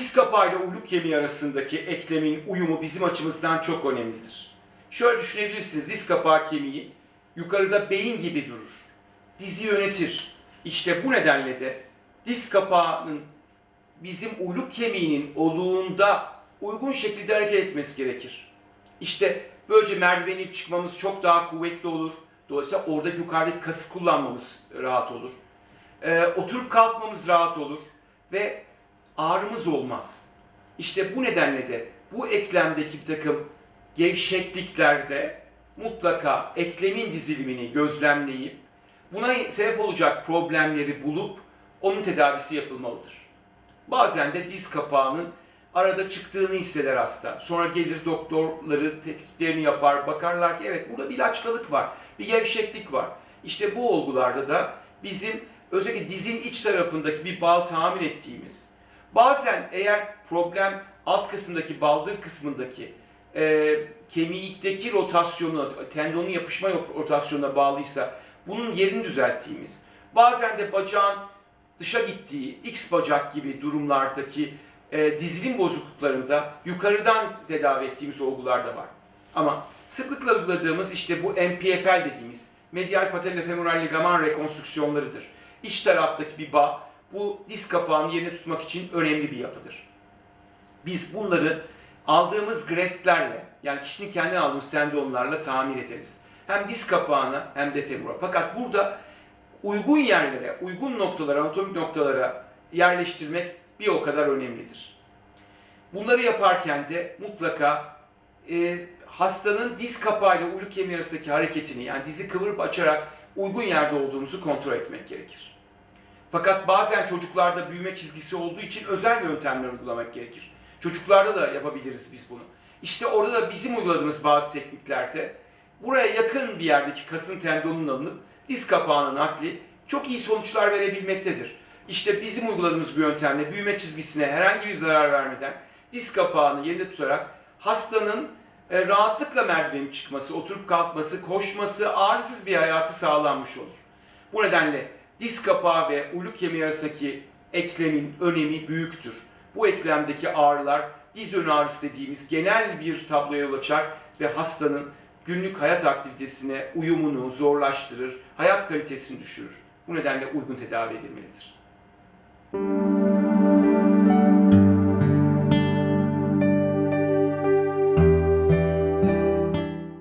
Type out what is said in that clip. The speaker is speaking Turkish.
Diz kapağı ile uyluk kemiği arasındaki eklemin uyumu bizim açımızdan çok önemlidir. Şöyle düşünebilirsiniz, diz kapağı kemiği yukarıda beyin gibi durur. Dizi yönetir. İşte bu nedenle de diz kapağının bizim uyluk kemiğinin oluğunda uygun şekilde hareket etmesi gerekir. İşte böylece merdiven çıkmamız çok daha kuvvetli olur. Dolayısıyla oradaki yukarıdaki kası kullanmamız rahat olur. Ee, oturup kalkmamız rahat olur ve ağrımız olmaz. İşte bu nedenle de bu eklemdeki bir takım gevşekliklerde mutlaka eklemin dizilimini gözlemleyip buna sebep olacak problemleri bulup onun tedavisi yapılmalıdır. Bazen de diz kapağının arada çıktığını hisseder hasta. Sonra gelir doktorları tetkiklerini yapar, bakarlar ki evet burada bir ilaçkalık var, bir gevşeklik var. İşte bu olgularda da bizim özellikle dizin iç tarafındaki bir bağ tamir ettiğimiz, bazen eğer problem alt kısımdaki baldır kısmındaki e, kemikteki rotasyonu, tendonun yapışma rotasyonuna bağlıysa bunun yerini düzelttiğimiz, bazen de bacağın dışa gittiği, X bacak gibi durumlardaki e, dizilim bozukluklarında yukarıdan tedavi ettiğimiz olgular da var. Ama sıklıkla uyguladığımız işte bu MPFL dediğimiz medial patellofemoral ligaman rekonstrüksiyonlarıdır. İç taraftaki bir bağ bu diz kapağını yerine tutmak için önemli bir yapıdır. Biz bunları aldığımız greftlerle yani kişinin kendi aldığımız tendonlarla tamir ederiz. Hem diz kapağına hem de femura. Fakat burada uygun yerlere, uygun noktalara, anatomik noktalara yerleştirmek bir o kadar önemlidir. Bunları yaparken de mutlaka e, hastanın diz kapağıyla uyluk kemiği arasındaki hareketini yani dizi kıvırıp açarak uygun yerde olduğumuzu kontrol etmek gerekir. Fakat bazen çocuklarda büyüme çizgisi olduğu için özel yöntemler uygulamak gerekir. Çocuklarda da yapabiliriz biz bunu. İşte orada da bizim uyguladığımız bazı tekniklerde buraya yakın bir yerdeki kasın tendonunun alınıp diz kapağına nakli çok iyi sonuçlar verebilmektedir. İşte bizim uyguladığımız bir yöntemle büyüme çizgisine herhangi bir zarar vermeden diz kapağını yerinde tutarak hastanın e, rahatlıkla merdiven çıkması, oturup kalkması, koşması, ağrısız bir hayatı sağlanmış olur. Bu nedenle diz kapağı ve uyluk kemiği arasındaki eklemin önemi büyüktür. Bu eklemdeki ağrılar diz ön ağrısı dediğimiz genel bir tabloya yol açar ve hastanın günlük hayat aktivitesine uyumunu zorlaştırır, hayat kalitesini düşürür. Bu nedenle uygun tedavi edilmelidir.